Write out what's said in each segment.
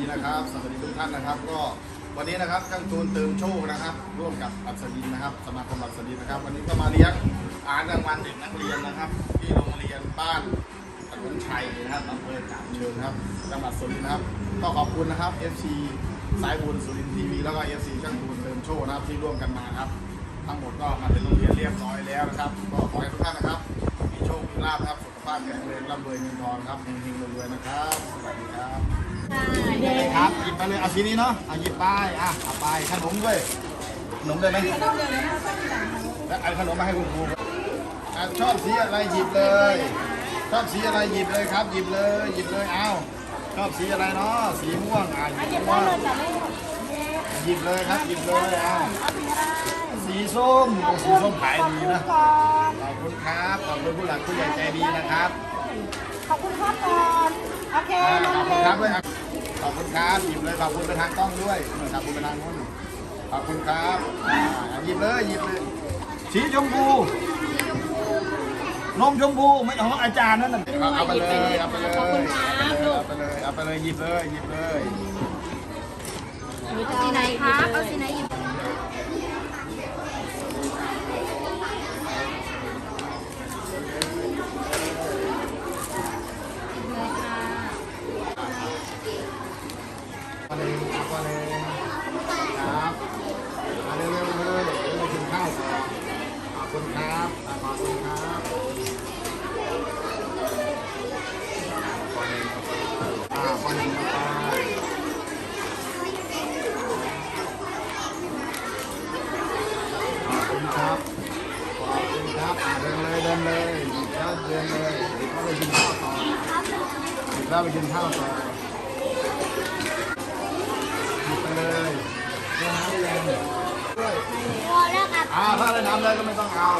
ดีนะครับ สวัสดีทุกท่านนะครับ ก็วันนี้นะครับช่างตูนเติมโชคนะครับ ร่วมกับอัศดินนะครับ สมาคมอัศดินนะครับ วันนี้ก็มาเลี้ยงอาหารางวันเด็กนักเรียนนะครับ ที่โรงเรียนบ้านถนนชัยนะครับอำเภอกาบเชิงครับจังหวัดสุรินทร์นะครับก็ขอบคุณนะครับ FC สายบุญสุรินทร์ทีวีแล้วก็ FC ช่างตูนเติมโชคนะครับที่ร่วมกันมาครับ ทั้งหมดก็มาเป็นโรงเรียนเรียบร้อยแล้วนะครับก็ขอให้ทุกท่านนะครับมีโชคมีลาภครับสุขภาพแข็งแรงร่ำรวยเงินทองครับเฮงๆรวยๆนะครับสวัสดีครับ ครับหยิบไปเลยเอาสีนี้เนาะเอาหยิบไปอะเอาไปขนมด้วยขนมด้วยไหมแล้วเอาขนมมาให้คุณครูอะชอบสีอะไรหยิบเลยชอบสีอะไรหยิบเลยครับ หยิบเลยหยิบเลยเอาชอบสีอะไรเนาะสีม่วงอะหยิบม่วงหยิบเลยครับหยิบเลยเอาสีส้มโอ้สีส้มขายดีนะขอบคุณครับขอบคุณผู้หลักผู้ใหญ่ใจดีนะครับขอบคุณครับก่อนโอเคอ่าลขอบงคุณเลยครับด้วยครับ ขอบคุณครับหยิบเลยขอบคุณไปทางกล้องด้วยขอบคุณไปทางนู้นขอบคุณครับอ่าหยิบเลยหยิบเลยสีชมพูนมชมพูไม่ของอาจารย์นั่นน่ะเอาเอาไปเลยเอาไปเลยเอาไปเลยเอาไปเลยเอาไปเลยหยิบเลยหยิบเลย สีไหนครับเอาสีไหนหยิบ มาเลยมาเลยครับมาเร็วๆเลยเร็วๆกินข้าวก่อนขอบคุณครับขอบคุณครับอ่าพอหนึ่งมาไปขอบคุณครับขอบคุณครับอ่าเดินเลยเดินเลยหยิบแล้วเดินเลยหยิบแล้วไปกินข้าวต่อหยิบแล้วไปกินข้าวต่อหยิบไปเลยได้น้ำหรือยังด้วย พอแล้วครับ อ่าถ้าได้น้ำได้ก็ไม่ต้องเอา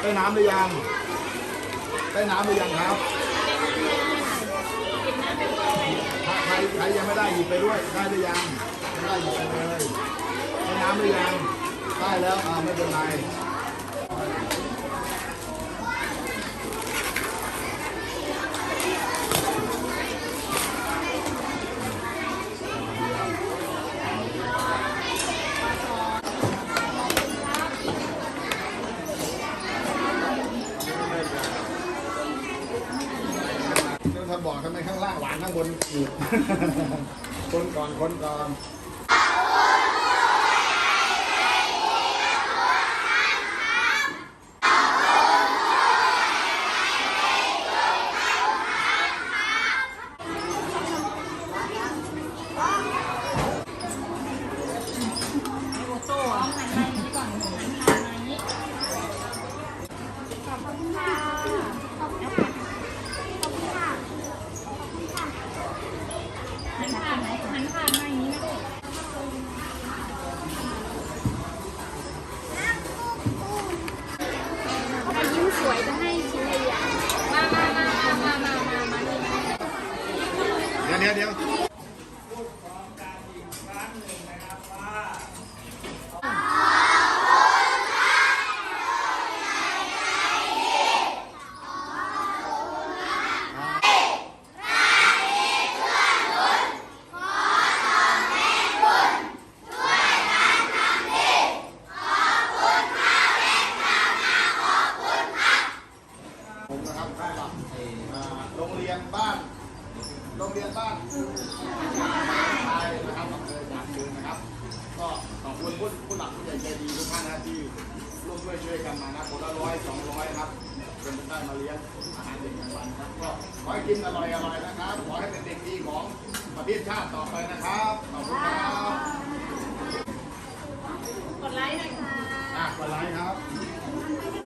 ได้น้ำหรือยังได้น้ำหรือยังครับถ้าใครใครยังไม่ได้หยิบไปด้วยได้หรือยังไม่ได้หยิบไปเลยได้น้ำหรือยังได้แล้วอ่าไม่เป็นไร ทำไมข้างล่างหวานข้างบนอืดคนก่อนคนก่อนหั ดี๋ยวเดี๋ยว โรงเรียนบ้านไทยนะครับอำเภอด่านคืนนะครับ ก็ขอบคุณผู้ผู้หลักผู้ใหญ่ใจดีทุกท่านนะที่ร่วมช่วยช่วยกันมานะคนละร้อยสองร้อยครับเป็นผู้ใต้มาเลี้ยงอาหารเด็กกลาวันครับก็ขอให้กินอร่อยอร่อยนะครับ ขอให้เป็นเด็กดีของประเทศชาติต่อไปนะครับขอบคุณครับกดไลค์หน่อยค่ะกดไลค์ครับ